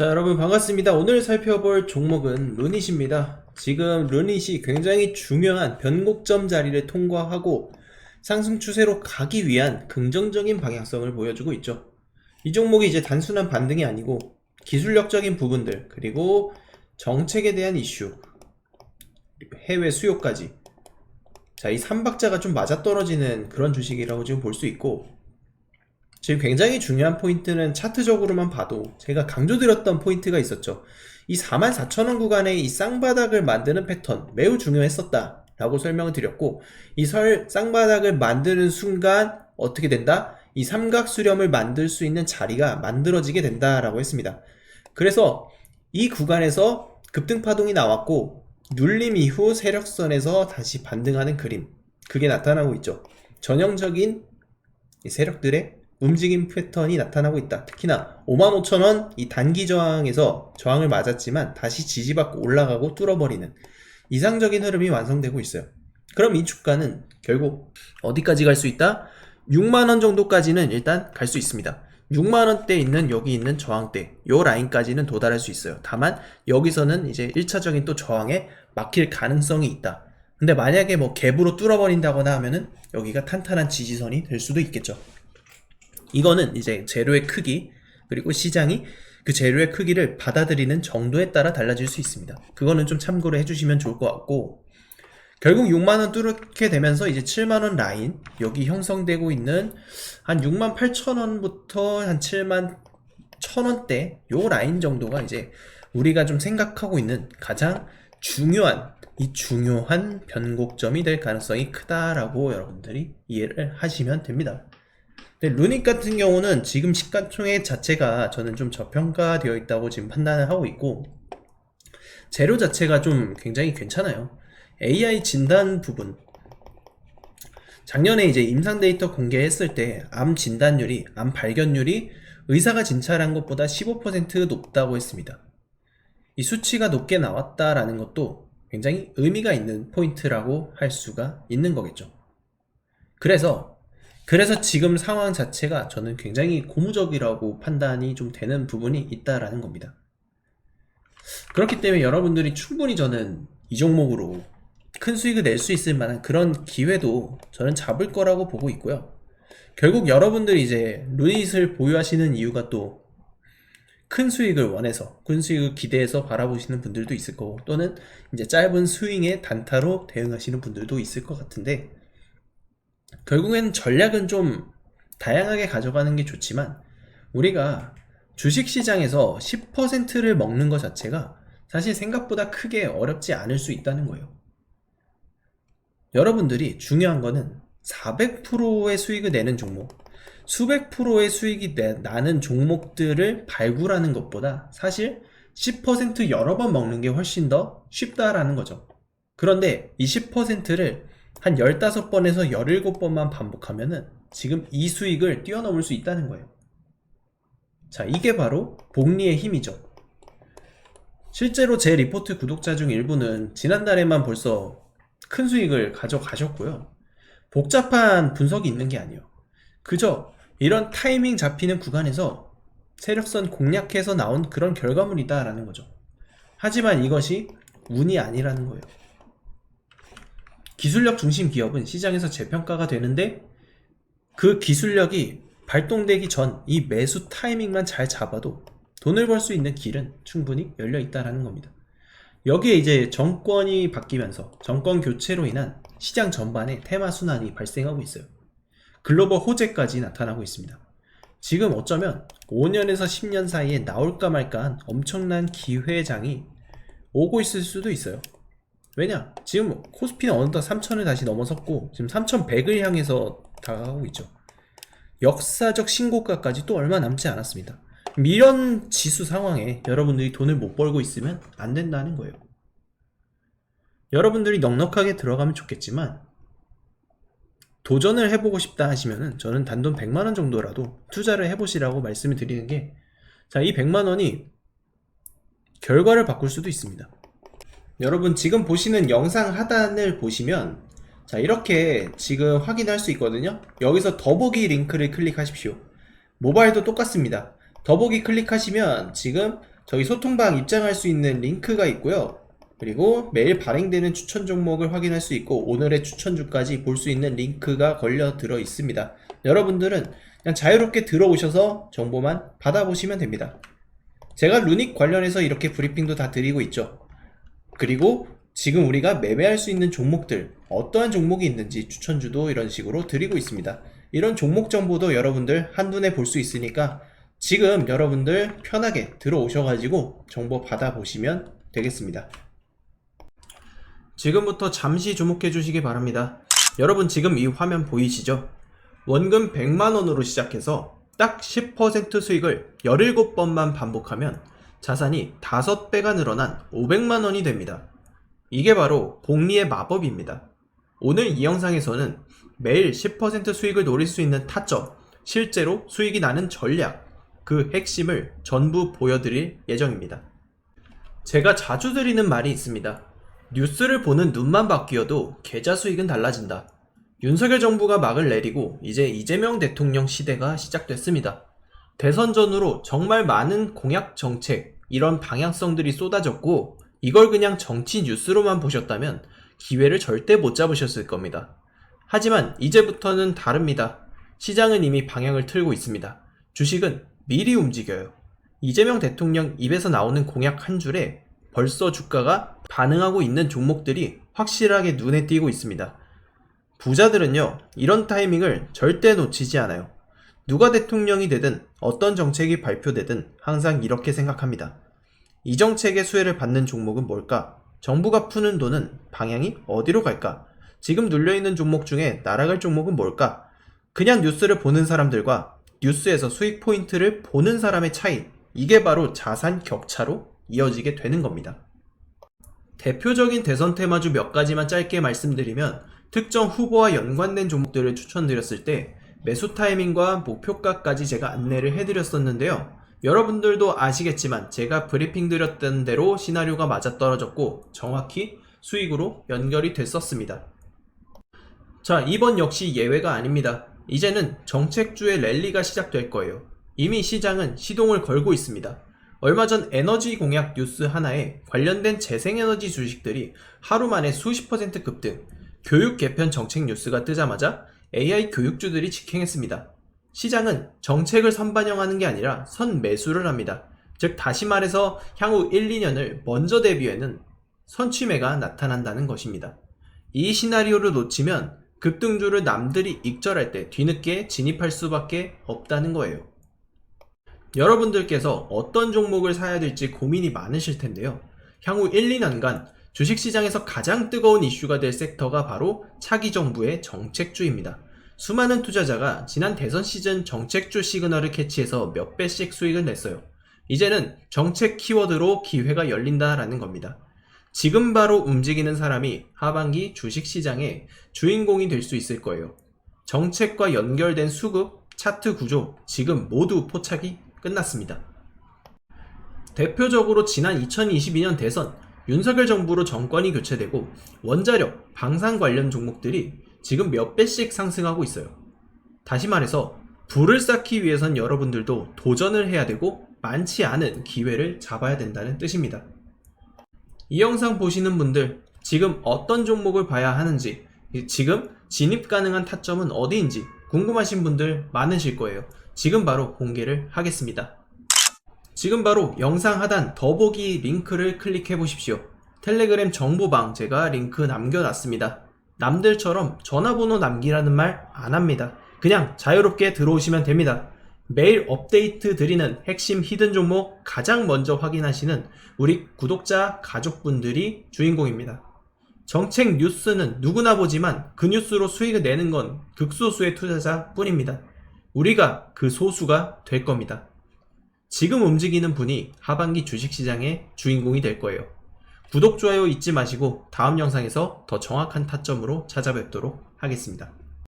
자, 여러분 반갑습니다. 오늘 살펴볼 종목은 루닛입니다. 지금 루닛이 굉장히 중요한 변곡점 자리를 통과하고 상승 추세로 가기 위한 긍정적인 방향성을 보여주고 있죠. 이 종목이 이제 단순한 반등이 아니고 기술력적인 부분들, 그리고 정책에 대한 이슈, 해외 수요까지. 자, 이 삼박자가 좀 맞아떨어지는 그런 주식이라고 지금 볼 수 있고, 지금 굉장히 중요한 포인트는 차트적으로만 봐도 제가 강조드렸던 포인트가 있었죠. 이 44,000원 구간의 이 쌍바닥을 만드는 패턴 매우 중요했었다. 라고 설명을 드렸고, 이 설 쌍바닥을 만드는 순간 어떻게 된다? 이 삼각 수렴을 만들 수 있는 자리가 만들어지게 된다라고 했습니다. 그래서 이 구간에서 급등 파동이 나왔고, 눌림 이후 세력선에서 다시 반등하는 그림. 그게 나타나고 있죠. 전형적인 이 세력들의 움직임 패턴이 나타나고 있다. 특히나 55,000원 이 단기 저항에서 저항을 맞았지만 다시 지지받고 올라가고 뚫어버리는 이상적인 흐름이 완성되고 있어요. 그럼 이 주가는 결국 어디까지 갈 수 있다? 6만원 정도까지는 일단 갈 수 있습니다. 6만원대 있는 여기 있는 저항대 요 라인까지는 도달할 수 있어요. 다만 여기서는 이제 1차적인 또 저항에 막힐 가능성이 있다. 근데 만약에 뭐 갭으로 뚫어버린다거나 하면은 여기가 탄탄한 지지선이 될 수도 있겠죠. 이거는 이제 재료의 크기 그리고 시장이 그 재료의 크기를 받아들이는 정도에 따라 달라질 수 있습니다. 그거는 좀 참고를 해주시면 좋을 것 같고 결국 6만원 뚫게 되면서 이제 7만원 라인 여기 형성되고 있는 한 6만 8천원부터 한 7만 1천원대 요 라인 정도가 이제 우리가 좀 생각하고 있는 가장 중요한 이 중요한 변곡점이 될 가능성이 크다라고 여러분들이 이해를 하시면 됩니다. 근데 루닉 같은 경우는 지금 시가총액 자체가 저는 좀 저평가되어 있다고 지금 판단을 하고 있고 재료 자체가 좀 굉장히 괜찮아요. AI 진단 부분 작년에 이제 임상 데이터 공개했을 때 암 진단율이 암 발견율이 의사가 진찰한 것보다 15% 높다고 했습니다. 이 수치가 높게 나왔다라는 것도 굉장히 의미가 있는 포인트라고 할 수가 있는 거겠죠. 그래서 그래서 지금 상황 자체가 저는 굉장히 고무적이라고 판단이 좀 되는 부분이 있다라는 겁니다. 그렇기 때문에 여러분들이 충분히 저는 이 종목으로 큰 수익을 낼 수 있을 만한 그런 기회도 저는 잡을 거라고 보고 있고요. 결국 여러분들이 이제 루닛을 보유하시는 이유가 또 큰 수익을 원해서, 큰 수익을 기대해서 바라보시는 분들도 있을 거고, 또는 이제 짧은 스윙의 단타로 대응하시는 분들도 있을 것 같은데, 결국엔 전략은 좀 다양하게 가져가는 게 좋지만 우리가 주식 시장에서 10%를 먹는 것 자체가 사실 생각보다 크게 어렵지 않을 수 있다는 거예요. 여러분들이 중요한 거는 400%의 수익을 내는 종목, 수백 프로의 수익이 내- 나는 종목들을 발굴하는 것보다 사실 10% 여러 번 먹는 게 훨씬 더 쉽다라는 거죠. 그런데 이 10%를 한 15번에서 17번만 반복하면은 지금 이 수익을 뛰어넘을 수 있다는 거예요. 자, 이게 바로 복리의 힘이죠. 실제로 제 리포트 구독자 중 일부는 지난달에만 벌써 큰 수익을 가져가셨고요. 복잡한 분석이 있는 게 아니에요. 그저 이런 타이밍 잡히는 구간에서 세력선 공략해서 나온 그런 결과물이다라는 거죠. 하지만 이것이 운이 아니라는 거예요. 기술력 중심 기업은 시장에서 재평가가 되는데 그 기술력이 발동되기 전 이 매수 타이밍만 잘 잡아도 돈을 벌 수 있는 길은 충분히 열려 있다라는 겁니다. 여기에 이제 정권이 바뀌면서 정권 교체로 인한 시장 전반에 테마 순환이 발생하고 있어요. 글로벌 호재까지 나타나고 있습니다. 지금 어쩌면 5년에서 10년 사이에 나올까 말까한 엄청난 기회장이 오고 있을 수도 있어요. 왜냐? 지금 코스피는 어느덧 3천을 다시 넘어섰고 지금 3,100을 향해서 다가가고 있죠. 역사적 신고가까지 또 얼마 남지 않았습니다. 이런 지수 상황에 여러분들이 돈을 못 벌고 있으면 안 된다는 거예요. 여러분들이 넉넉하게 들어가면 좋겠지만 도전을 해보고 싶다 하시면은 저는 단돈 100만원 정도라도 투자를 해보시라고 말씀을 드리는 게 자, 이 100만원이 결과를 바꿀 수도 있습니다. 여러분 지금 보시는 영상 하단을 보시면 자 이렇게 지금 확인할 수 있거든요 여기서 더보기 링크를 클릭하십시오 모바일도 똑같습니다 더보기 클릭하시면 지금 저희 소통방 입장할 수 있는 링크가 있고요. 그리고 매일 발행되는 추천 종목을 확인할 수 있고 오늘의 추천주까지 볼 수 있는 링크가 걸려 들어 있습니다. 여러분들은 그냥 자유롭게 들어오셔서 정보만 받아보시면 됩니다. 제가 루닉 관련해서 이렇게 브리핑도 다 드리고 있죠. 그리고 지금 우리가 매매할 수 있는 종목들, 어떠한 종목이 있는지 추천주도 이런 식으로 드리고 있습니다. 이런 종목 정보도 여러분들 한눈에 볼 수 있으니까 지금 여러분들 편하게 들어오셔가지고 정보 받아보시면 되겠습니다. 지금부터 잠시 주목해 주시기 바랍니다. 여러분 지금 이 화면 보이시죠? 원금 100만원으로 시작해서 딱 10% 수익을 17번만 반복하면 자산이 5배가 늘어난 500만 원이 됩니다. 이게 바로 복리의 마법입니다. 오늘 이 영상에서는 매일 10% 수익을 노릴 수 있는 타점, 실제로 수익이 나는 전략, 그 핵심을 전부 보여드릴 예정입니다. 제가 자주 드리는 말이 있습니다. 뉴스를 보는 눈만 바뀌어도 계좌 수익은 달라진다. 윤석열 정부가 막을 내리고 이제 이재명 대통령 시대가 시작됐습니다. 대선 전후로 정말 많은 공약 정책, 이런 방향성들이 쏟아졌고 이걸 그냥 정치 뉴스로만 보셨다면 기회를 절대 못 잡으셨을 겁니다. 하지만 이제부터는 다릅니다. 시장은 이미 방향을 틀고 있습니다. 주식은 미리 움직여요. 이재명 대통령 입에서 나오는 공약 한 줄에 벌써 주가가 반응하고 있는 종목들이 확실하게 눈에 띄고 있습니다. 부자들은요, 이런 타이밍을 절대 놓치지 않아요. 누가 대통령이 되든 어떤 정책이 발표되든 항상 이렇게 생각합니다. 이 정책의 수혜를 받는 종목은 뭘까? 정부가 푸는 돈은 방향이 어디로 갈까? 지금 눌려있는 종목 중에 날아갈 종목은 뭘까? 그냥 뉴스를 보는 사람들과 뉴스에서 수익 포인트를 보는 사람의 차이, 이게 바로 자산 격차로 이어지게 되는 겁니다. 대표적인 대선 테마주 몇 가지만 짧게 말씀드리면 특정 후보와 연관된 종목들을 추천드렸을 때 매수 타이밍과 목표가까지 제가 안내를 해드렸었는데요. 여러분들도 아시겠지만 제가 브리핑 드렸던 대로 시나리오가 맞아떨어졌고 정확히 수익으로 연결이 됐었습니다. 자, 이번 역시 예외가 아닙니다. 이제는 정책주의 랠리가 시작될 거예요. 이미 시장은 시동을 걸고 있습니다. 얼마 전 에너지 공약 뉴스 하나에 관련된 재생에너지 주식들이 하루 만에 수십 퍼센트 급등, 교육 개편 정책 뉴스가 뜨자마자 AI 교육주들이 직행했습니다. 시장은 정책을 선반영하는 게 아니라 선매수를 합니다. 즉 다시 말해서 향후 1, 2년을 먼저 대비하는 선취매가 나타난다는 것입니다. 이 시나리오를 놓치면 급등주를 남들이 익절할 때 뒤늦게 진입할 수밖에 없다는 거예요. 여러분들께서 어떤 종목을 사야 될지 고민이 많으실 텐데요. 향후 1, 2년간 주식시장에서 가장 뜨거운 이슈가 될 섹터가 바로 차기 정부의 정책주입니다. 수많은 투자자가 지난 대선 시즌 정책주 시그널을 캐치해서 몇 배씩 수익을 냈어요. 이제는 정책 키워드로 기회가 열린다라는 겁니다. 지금 바로 움직이는 사람이 하반기 주식시장의 주인공이 될 수 있을 거예요. 정책과 연결된 수급, 차트 구조, 지금 모두 포착이 끝났습니다. 대표적으로 지난 2022년 대선 윤석열 정부로 정권이 교체되고 원자력, 방산 관련 종목들이 지금 몇 배씩 상승하고 있어요. 다시 말해서 불을 쌓기 위해선 여러분들도 도전을 해야 되고 많지 않은 기회를 잡아야 된다는 뜻입니다. 이 영상 보시는 분들 지금 어떤 종목을 봐야 하는지 지금 진입 가능한 타점은 어디인지 궁금하신 분들 많으실 거예요. 지금 바로 공개를 하겠습니다. 지금 바로 영상 하단 더보기 링크를 클릭해 보십시오. 텔레그램 정보방 제가 링크 남겨놨습니다. 남들처럼 전화번호 남기라는 말 안 합니다. 그냥 자유롭게 들어오시면 됩니다. 매일 업데이트 드리는 핵심 히든 종목 가장 먼저 확인하시는 우리 구독자 가족분들이 주인공입니다. 정책 뉴스는 누구나 보지만 그 뉴스로 수익을 내는 건 극소수의 투자자 뿐입니다. 우리가 그 소수가 될 겁니다. 지금 움직이는 분이 하반기 주식시장의 주인공이 될 거예요. 구독, 좋아요 잊지 마시고 다음 영상에서 더 정확한 타점으로 찾아뵙도록 하겠습니다.